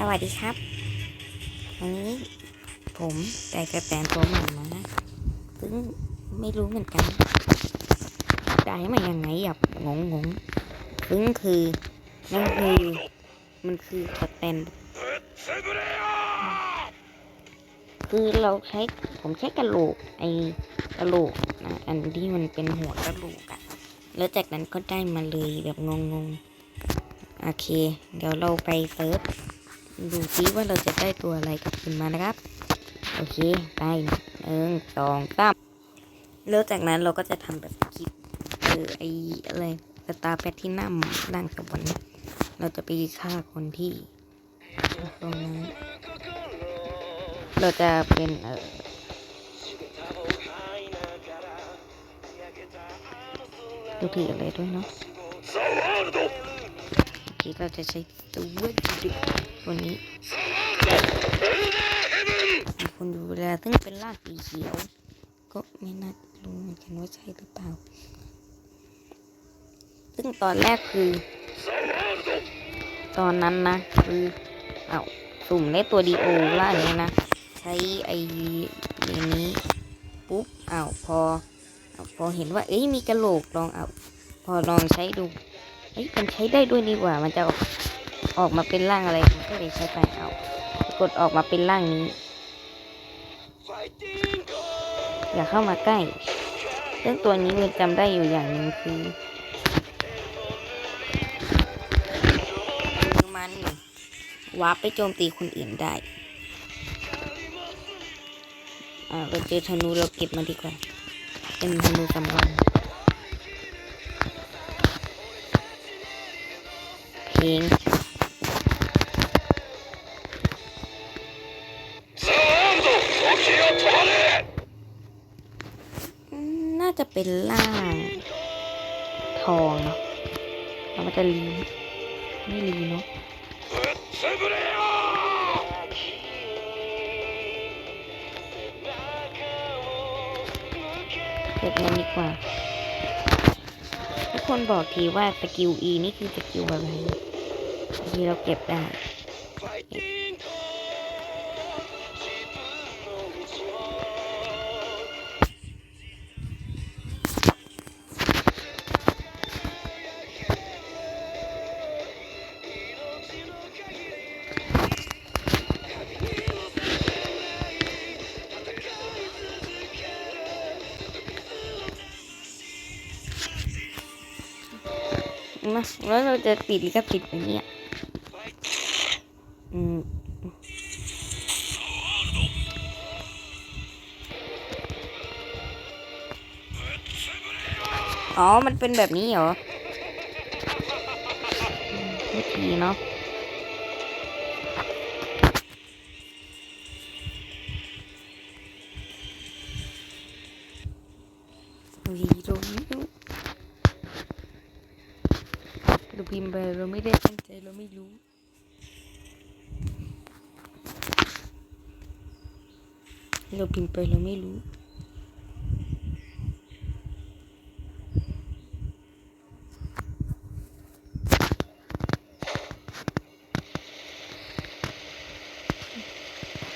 สวัสดีครับ วันนี้ผมได้กระแตนตัวใหม่มานะซึ่งไม่รู้เหมือนกันได้มายังไงแบบงงงๆซึ่งคือนั่นคือมันคือกระแตนคือเราใช้ผมใช้กระโหลกไอ้กระโหลกนะอันที่มันเป็นหัวกระโหลกอะแล้วจากนั้นก็ได้มาเลยแบบงงๆโอเค เดี๋ยวเราไปเซิร์ช ดูซิว่าเราจะได้ตัวอะไรกลับคืนมานะครับ โอเค ไปหนึ่งสองสามแล้วจากนั้นเราก็จะทำแบบคลิปเออไออะไรสตาร์แพทที่นั่มร่างสวรรค์เราจะไปฆ่าคนที่ตรงนั้นเราจะเป็นเออดูถืออะไรด้วยเนาะ เคเราจะใช้ตัวจุดตัวนี้มีคนดูแลซึ่งเป็นรากสีเขียว ก็ไม่น่ารู้เหมือนกันว่าใช่หรือเปล่า ซึ่งตอนแรกคือ ตอนนั้นนะคือเอาสุ่มได้ตัวดีโอล่าอย่างนี้นะ ใช้ไอ้เรื่องนี้ปุ๊บอ้าวพอพอเห็นว่า เอ้ยมีกระโหลกลองเอา พอลองใช้ดู เอ้ยมันใช้ได้ด้วยนี่หว่า มันจะออกออกมาเป็นร่างอะไรก็เลยใช้ไปเอา กดออกมาเป็นร่างนี้ อย่าเข้ามาใกล้ซึ่งตัวนี้มันจำได้อยู่อย่างหนึ่งคือมันวาร์ปไปโจมตีคนอื่นได้ อ่าเราเจอธนูเราเก็บมาดีกว่า เป็นธนูสำรอง เป็นล่าง ทองเนาะแล้วมันจะรีไม่รีเนาะเก็บเงินดีกว่าทุกคนบอกทีว่าสกิล E นี่คือสกิลอะไรทีเราเก็บได้ มาแล้วเราจะติดลิขสิทธิ์อย่างเงี้ยอืมอ๋อ มันเป็นแบบนี้เหรอไม่ดีเนาะ ไปเราไม่ได้ตั้งใจเราไม่รู้เราพิมพ์ไปเราไม่รู้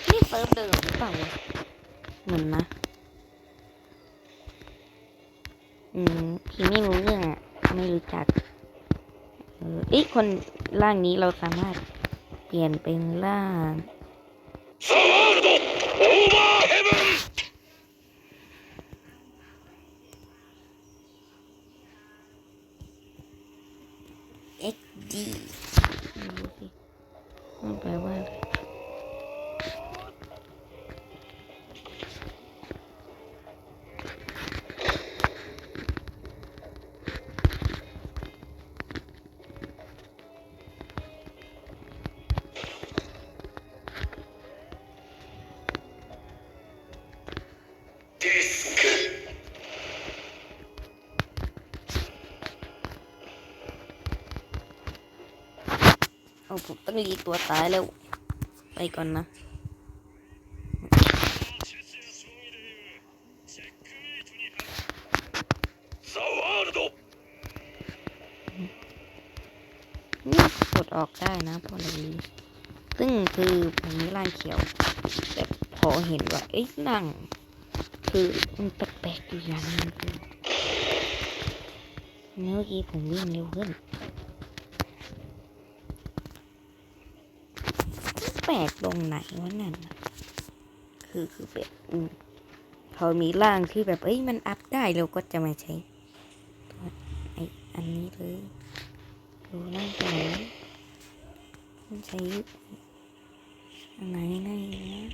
นี่เซิร์ฟเดิมหรือเปล่าวะเหมือนนะ อืมพี่ไม่รู้เรื่องอะ ไม่รู้จัก ออเอ้คนร่างนี้เราสามารถเปลี่ยนเป็นร่างเอ็กดี ผมต้องรีตัวตายแล้ว ไปก่อนนะนี่กดออกได้นะพอเรารีซึ่งคือผมมีร่างเขียว แต่พอเห็นว่าเอ้ยร่ง คือมันแปลกๆอยู่อย่างนึงเมื่อกี้ผมวิ่งเร็วขึ้น แปลกตรงไหนวะนั่น คือคือแบบอืมพอมีร่างที่แบบ เอ้ย มันอัพได้เราก็จะมาใช้ไออันนี้เลยดูร่างไหนมันใช้อันไหนไหนนะ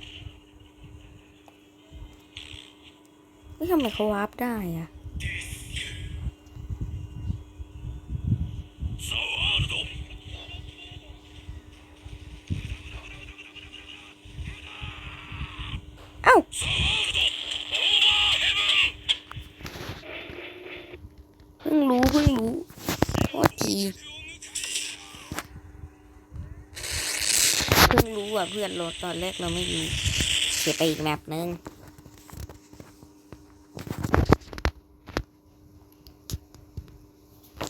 เฮ้ยทำไมเขาวาร์ปได้อะ อ้าเพิ่งรู้เพิ่งรู้โทษทีเพิ่งรู้อะเพื่อนเราตอนแรกเราไม่รู้เสียไปอีกแมปนึง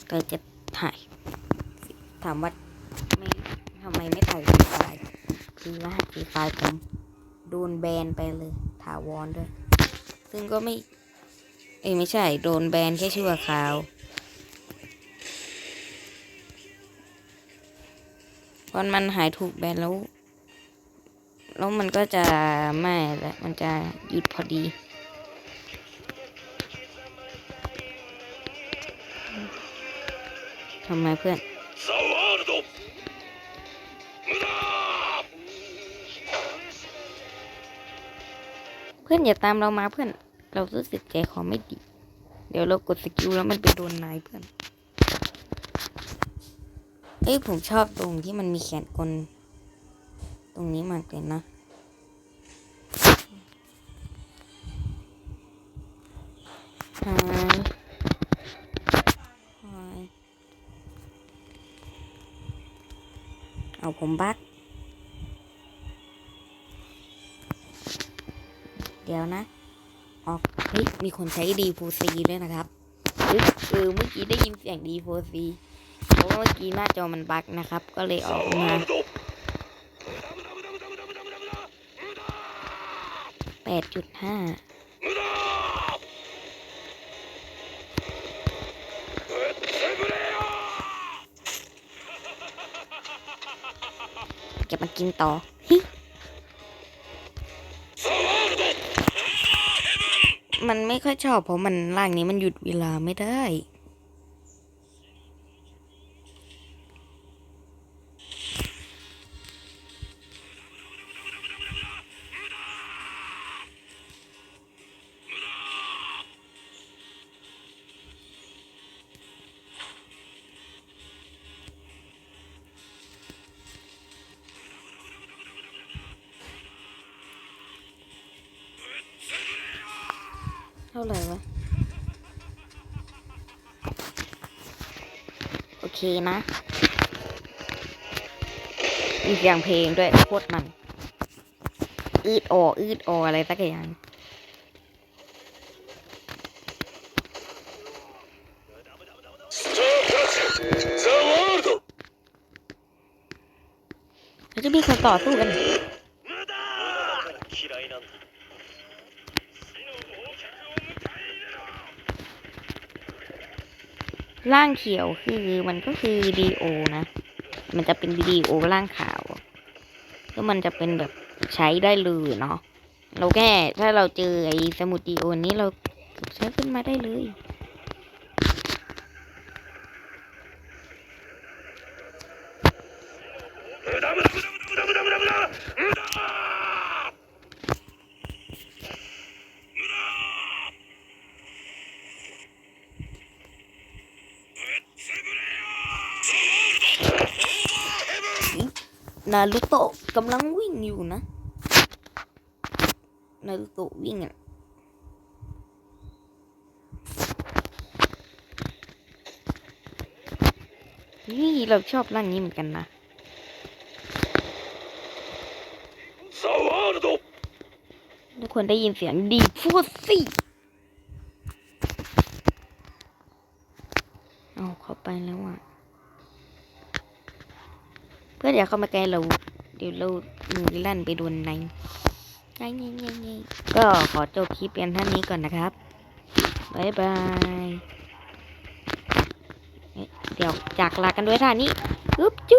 เราจะถ่ายถามว่าไม่ทำไมไม่ถ่ายฟรีไฟล์คือรหัสฟรีไฟล์ผม โดนแบนไปเลย ถาวรด้วย ซึ่งก็ไม่ เอ้ยไม่ใช่ โดนแบนแค่ชั่วคราวพอมันหายถูกแบนแล้ว แล้วมันก็จะไม่แล้วมันจะหยุดพอดีทำไมเพื่อน พื่อนอย่าตามเรามาเพื่อน เรารู้สึกใจคอไม่ดี เดี๋ยวเรากดสกิลแล้วมันไปโดนนายเพื่อนเอ้ยผมชอบตรงที่มันมีแขนกล ตรงนี้มากเลยนะฮายฮายเอาผมบัก แล้วนะออกเฮ้ยมีคนใช้ดีโฟซีด้วยนะครับเออเมื่อกี้ได้ยินเสียงดีโฟซีเพราะเมื่อกี้หน้าจอมันบั๊กนะครับ ก็เลยออกมาแปดจุดห้าเก็บมากินต่อ มันไม่ค่อยชอบเพราะมันล่างนี้มันหยุดเวลาไม่ได้ ท่าไหร่วะ โอเคนะ มีเสียงเพลงด้วยโคตรมัน อืดอออืดอออะไรสักอย่างจะมีคนต่อสู้กัน ร่างเขียวคือมันก็คือดีโอนะ มันจะเป็นดีโอล่างขาว ก็มันจะเป็นแบบใช้ได้เลยเนาะ เราแค่ถ้าเราเจอไอ้สมุดดีโอนี้เราใช้ขึ้นมาได้เลยเออดำ นารุโตะกำลังวิ่งอยู่นะ นารุโตะวิ่งอะนี่เราชอบร้านนี้เหมือนกันนะทุกคนได้ยินเสียงดีพูดสิเอาเข้าไปแล้วอะ เพื่อนอย่าเข้ามาใกล้เรา เดี๋ยวเรามือลั่นไปโดนในไงไงไงไงก็ขอจบคลิปเพียงเท่านี้ก่อนนะครับบายบายเอ๊ะเดี๋ยวจากลากันด้วยท่านี้จุ๊บจุ๊บ